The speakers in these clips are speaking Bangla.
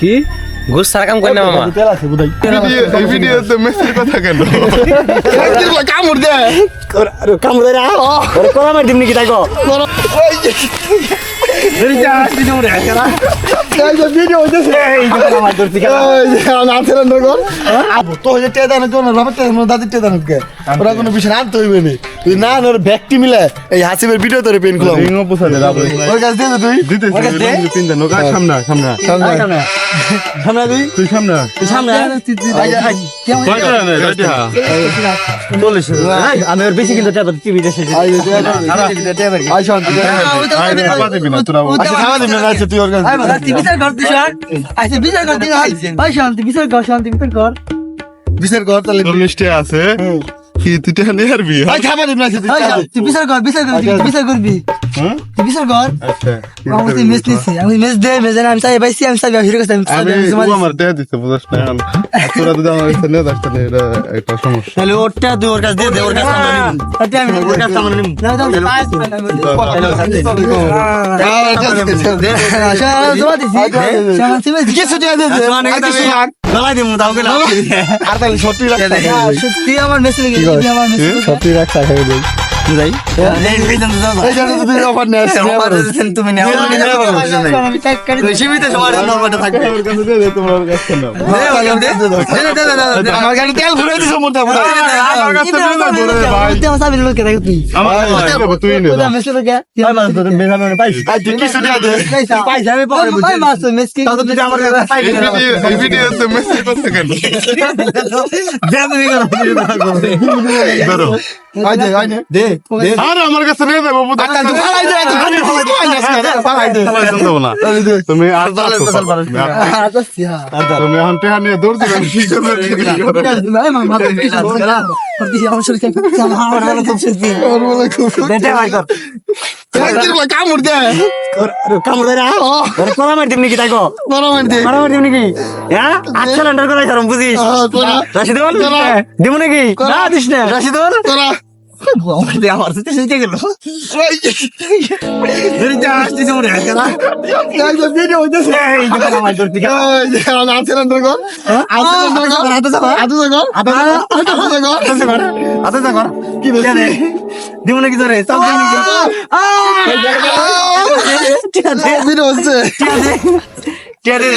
কি ঘুষ সারা কাম করি না মামা এই ভিডিওতে মেসির কথা কেন কামড় দে কামড়ে রা ওরে কোলা মার দিমনি কি তাইকো এই ওরা আনতে হইবে তুই না নর ব্যক্তি মিলে এই হাসিবের ভিডিও তোরে পেন খুলাম রিংও পোষা দে ওর কাছে দে তুই দিতেছি পিনতে নোকা সামনে সামনে সামনে সামনে তুই তুই সামনে সামনে কয় টাকা নেয় রাইট হ্যাঁ আমি ওর বেশি কিন্তু টাকা টিভি দেশে আই আই শান্তি আই দিবি না তোরা আচ্ছা খাওয়া দিবি না আচ্ছা তুই ওর কাছে বিচার কর তাহলে তোর মিষ্টি আছে কি তুই টাকা নিয়ে হারবি আই খাওয়া দিবি না আচ্ছা তুই হ্যাঁ? আচ্ছা আমি ও আমার টাকা দিতে বুঝছ না এখন। আর তোরা যদি আমার কাছে নিয়ে যাস তাহলে এটা একটা সমস্যা তাহলে ওরটা তুই ওর কাছে দে দে ওর কাছে আমরা আমি ওর কাছে আমরা নিব কিছু দিয়ে দে দে মানে গলাই দিমু তাও গেলা আর তাহলে সত্যি রাখতে সত্যি আমার আমার দে এই এই জানো দাও এই জানো তুই অফার নিয়ে আসছিস তুমি নাও আমি টাইপ করে দিই। ওর কাছে দে দে তোমার কাছে না আমার তেল ঘুরে দিছ মোটা মোটা আমার কাছে নিয়ে না ভাই তুই আমার সাবির লোকে দেখো তুই আমার কাছে দেবো, তুই নিয়ে লোকে ভাই মানে তোর বেসামনে পাইছি আই তুই কিছু দিয়ে দে পাইছি আমি পরে বুঝছি ভাই মাস মেস কি তাও তো তুই আমার কাছে পাইবি এই ভিডিও দে তুমি ধরো আমার আচ্ছা গাড়ি ফালাই দে ফালাই দে চালাই দেবো না তুমি আর আচ্ছা হ্যাঁ তুমি এখন টেহা নিয়ে দৌড় দিবে রাশিদুল? দিমু নাকি? না দিস না। রাশিদুল? তোরা আমার সাথে শিখে গেল এই ধরে যা আসছিস মরে কেনা এই যে ভিডিও হইতেছে না না না না কি বলছিস দিমু নাকি ধরে নাকি ঠিক আছে ভিডিও হচ্ছে ঠিক আছে ঠিক আছে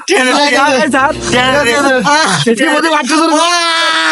ঠিক আছে ঠিক আছে কি বলতে বাচ্চা তোর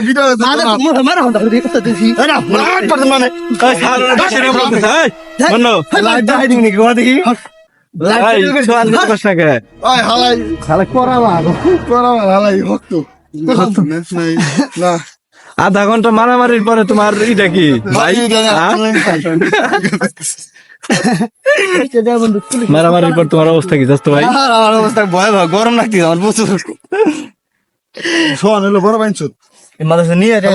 ভিডিও করে দিতে দিছি পড়তে মানে সারা বলতে এই লাইট দাই কোথা দেখি। লাইট সোয়াল কে? ওই হালাই। করা করা হালাই হকতো না। আধা ঘণ্টা মারামারির পরে তোমার এটা কি? ভাই হ্যাঁ? মারামারির পর তোমার অবস্থা কি জাস্ত ভাই? আমার অবস্থা ভয় গরম লাগছে আমার প্রচুর। শোন হলো বড় বাইনছ এই মাথায় নিয়ে রে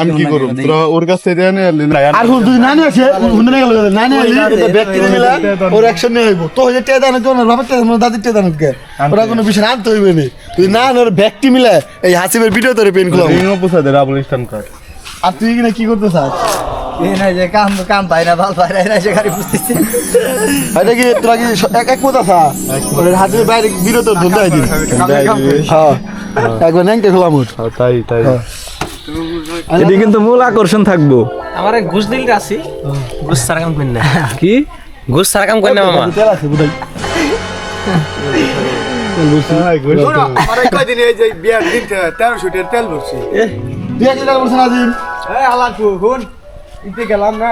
আমি কি করব? তোরা ওর কাছে দিয়ে নিয়ে এলি না আর না গেল ব্যক্তি মিলা ওর অ্যাকশন নিয়ে হইব। তো বাবা কে? ওরা কোনো বিষয় আনতে হইবে নি। তুই না ওর ব্যক্তি মিলে এই হাসিবের ভিডিও তোরে পেন খুলাম রিংও পোষা দে রাবল স্ট্যান্ড আর তুই কিনা কি করতে চাস? যে কাম কাম পাই না ভালো পাই না সে খালি বুঝতেছি এটা কি তোরা কি এক এক ওর বাইরে তোর ধরতে হ্যাঁ একবার তাই তাই। এটি কিন্তু মূল আকর্ষণ থাকব। আমার এক ঘুষ দিলটা আছি ঘুষ সারা কাম করি না। কি? ঘুষ সারা কাম করি না মামা। তেল আছে বুঝাই আরে কয়দিন এই যে বিয়ার দিন তেরো তেল ভরছি। আজিম? এই হালাত হুন ইতে গেলাম না